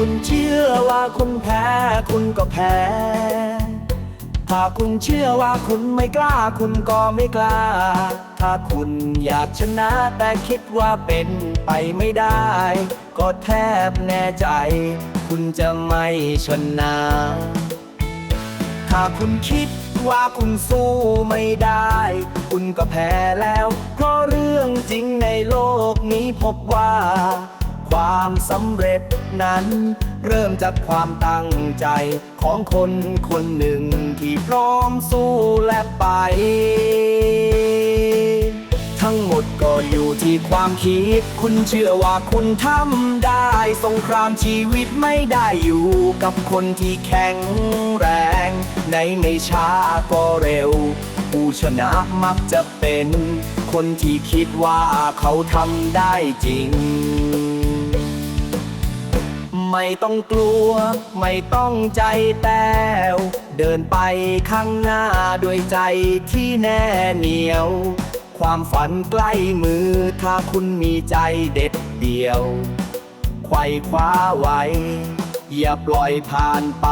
คุณเชื่อว่าคุณแพ้ คุณก็แพ้ ถ้าคุณเชื่อว่าคุณไม่กล้า คุณก็ไม่กล้า ถ้าคุณอยากชนะแต่คิดว่าเป็นไปไม่ได้ ก็แทบแน่ใจ คุณจะไม่ชนะ ถ้าคุณคิดว่าคุณสู้ไม่ได้ คุณก็แพ้แล้ว เพราะเรื่องจริงในโลกนี้พบว่า ความสำเร็จนั้น เริ่มจากความตั้งใจของคนคนหนึ่งที่พร้อมสู้และไป ทั้งหมดก็อยู่ที่ความคิด คุณเชื่อว่าคุณทำได้ สงครามชีวิตไม่ได้อยู่กับคนที่แข็งแรง ในไม่ช้าก็เร็ว ผู้ชนะมักจะเป็น คนที่คิดว่าเขาทำได้จริง ไม่ต้องกลัว ไม่ต้องใจแต้ว เดินไปข้างหน้าด้วยใจที่แน่เหนียว ความฝันใกล้มือถ้าคุณมีใจเด็ดเดียว ไขว่คว้าไว้ อย่าปล่อยผ่านไป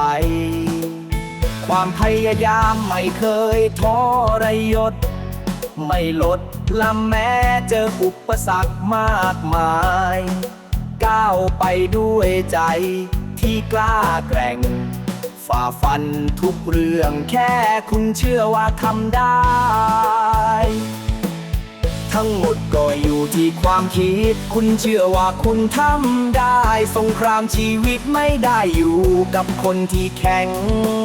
ความพยายามไม่เคยท้อรยศ ไม่ลดละแม้เจออุปสรรคมากมาย ก้าวไปด้วยใจที่กล้าแกร่ง ฝ่าฟันทุกเรื่องแค่คุณเชื่อว่าทำได้ ทั้งหมดก็อยู่ที่ความคิด คุณเชื่อว่าคุณทำได้ สงครามชีวิตไม่ได้อยู่กับคนที่แข็ง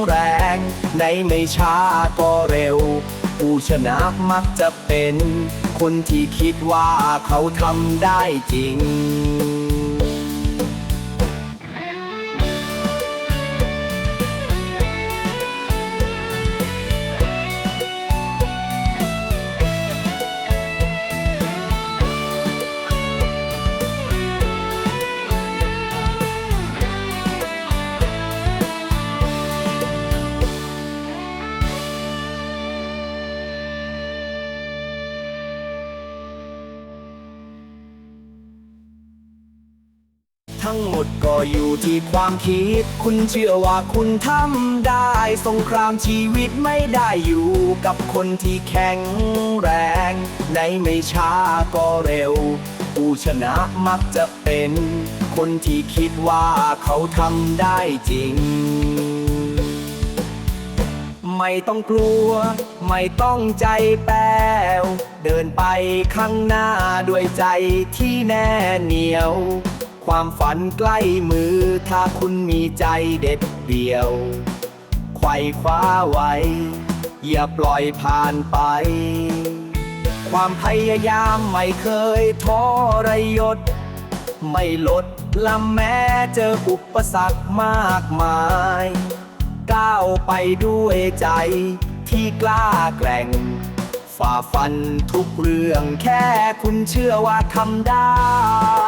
แรง ในไม่ช้าก็เร็ว ผู้ชนะมักจะเป็น คนที่คิดว่าเขาทำได้จริง ทั้งหมดก็อยู่ที่ความคิด คุณเชื่อว่าคุณทำได้ สงครามชีวิตไม่ได้อยู่กับคนที่แข็งแรง ในไม่ช้าก็เร็ว ผู้ชนะมักจะเป็น คนที่คิดว่าเขาทำได้จริง ไม่ต้องกลัว ไม่ต้องใจแป้ว เดินไปข้างหน้าด้วยใจที่แน่เหนียว ความฝันใกล้มือ ถ้าคุณมีใจเด็ดเดี่ยว ไขว่คว้าไว้ อย่าปล่อยผ่านไป ความพยายามไม่เคยท้อระยศ ไม่ลดละแม้เจออุปสรรคมากมาย ก้าวไปด้วยใจที่กล้าแกร่งฝ่าฟันทุกเรื่องแค่คุณเชื่อว่าทำได้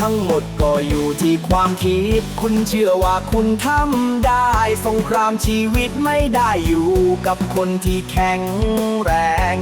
ทั้งหมดก็อยู่ที่ความคิด คุณเชื่อว่าคุณทำได้ สงครามชีวิตไม่ได้อยู่กับคนที่แข็งแรง